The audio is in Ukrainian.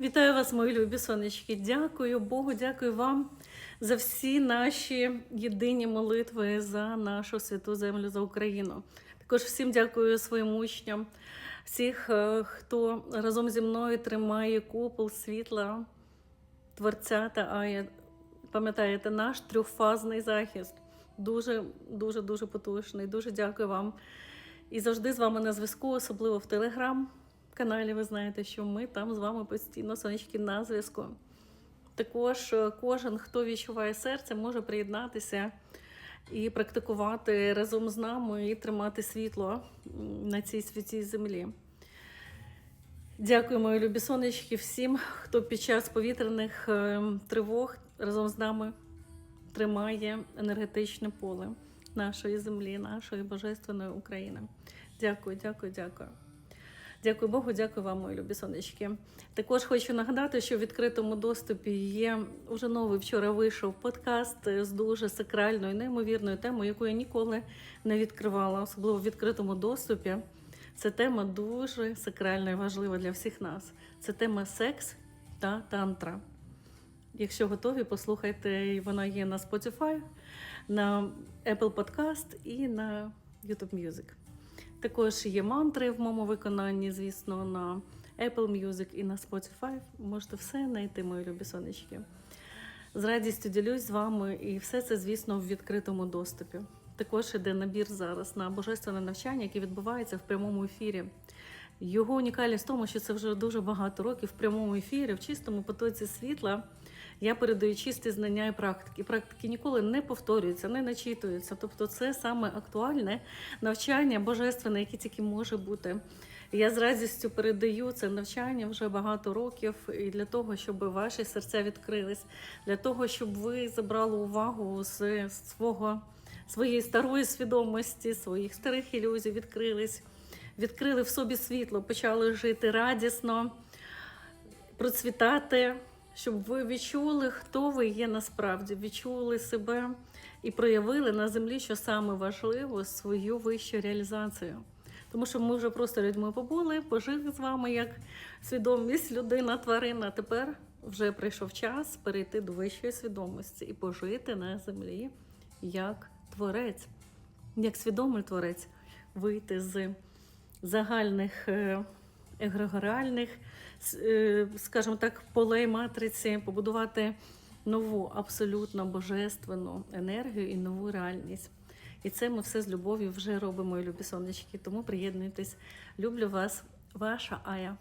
Вітаю вас, мої любі сонечки. Дякую Богу, дякую вам за всі наші єдині молитви за нашу святу землю за Україну. Також всім дякую своїм учням, всіх, е, хто разом зі мною тримає купол світла, Творця та Ая. Пам'ятаєте, наш трьохфазний захист. Дуже, дуже, дуже потужний. Дуже дякую вам. І завжди з вами на зв'язку, особливо в Телеграм каналі. Ви знаєте, що ми там з вами постійно сонечки на зв'язку. Також е, кожен, хто відчуває серце, може приєднатися і практикувати разом з нами і тримати світло на цій святій землі. Дякую, мої любі сонечки, всім, хто під час повітряних е, тривог разом з нами тримає енергетичне поле нашої землі, нашої божественної України. Дякую, дякую, дякую. Дякую Богу, дякую вам, мої любі сонечки. Також хочу нагадати, що в відкритому доступі є уже новий вчора вийшов подкаст з дуже сакральною, неймовірною темою, яку я ніколи не відкривала, особливо в відкритому доступі. Це тема дуже сакральна і важлива для всіх нас. Це тема секс та тантра. Якщо готові, послухайте, вона є на Spotify, на Apple Podcast і на YouTube Music. Також є мантри в моєму виконанні, звісно, на Apple Music і на Spotify. Можете все знайти, мої любі сонечки. З радістю ділюсь з вами, і все це, звісно, в відкритому доступі. Також іде набір зараз на божественне навчання, яке відбувається в прямому ефірі. Його унікальність в тому, що це вже дуже багато років в прямому ефірі, в чистому потоці світла. Я передаю чисті знання і практики. Практики ніколи не повторюються, не начитуються. Тобто, це саме актуальне навчання божественне, яке тільки може бути. Я з радістю передаю це навчання вже багато років, і для того, щоб ваші серця відкрились, для того, щоб ви забрали увагу з свого своєї старої свідомості, своїх старих ілюзій, відкрились, відкрили в собі світло, почали жити радісно, процвітати, щоб ви відчули, хто ви є насправді, відчули себе і проявили на землі, що саме важливо, свою вищу реалізацію. Тому що ми вже просто людьми побули, пожили з вами як свідомість, людина, тварина. Тепер вже прийшов час перейти до вищої свідомості і пожити на землі як творець, як свідомий творець, вийти з загальних е, егрегоріальних, е, скажімо так, полей матриці, побудувати нову абсолютно божественну енергію і нову реальність. І це ми все з любов'ю вже робимо, любі сонечки. Тому приєднуйтесь. Люблю вас, ваша Ая.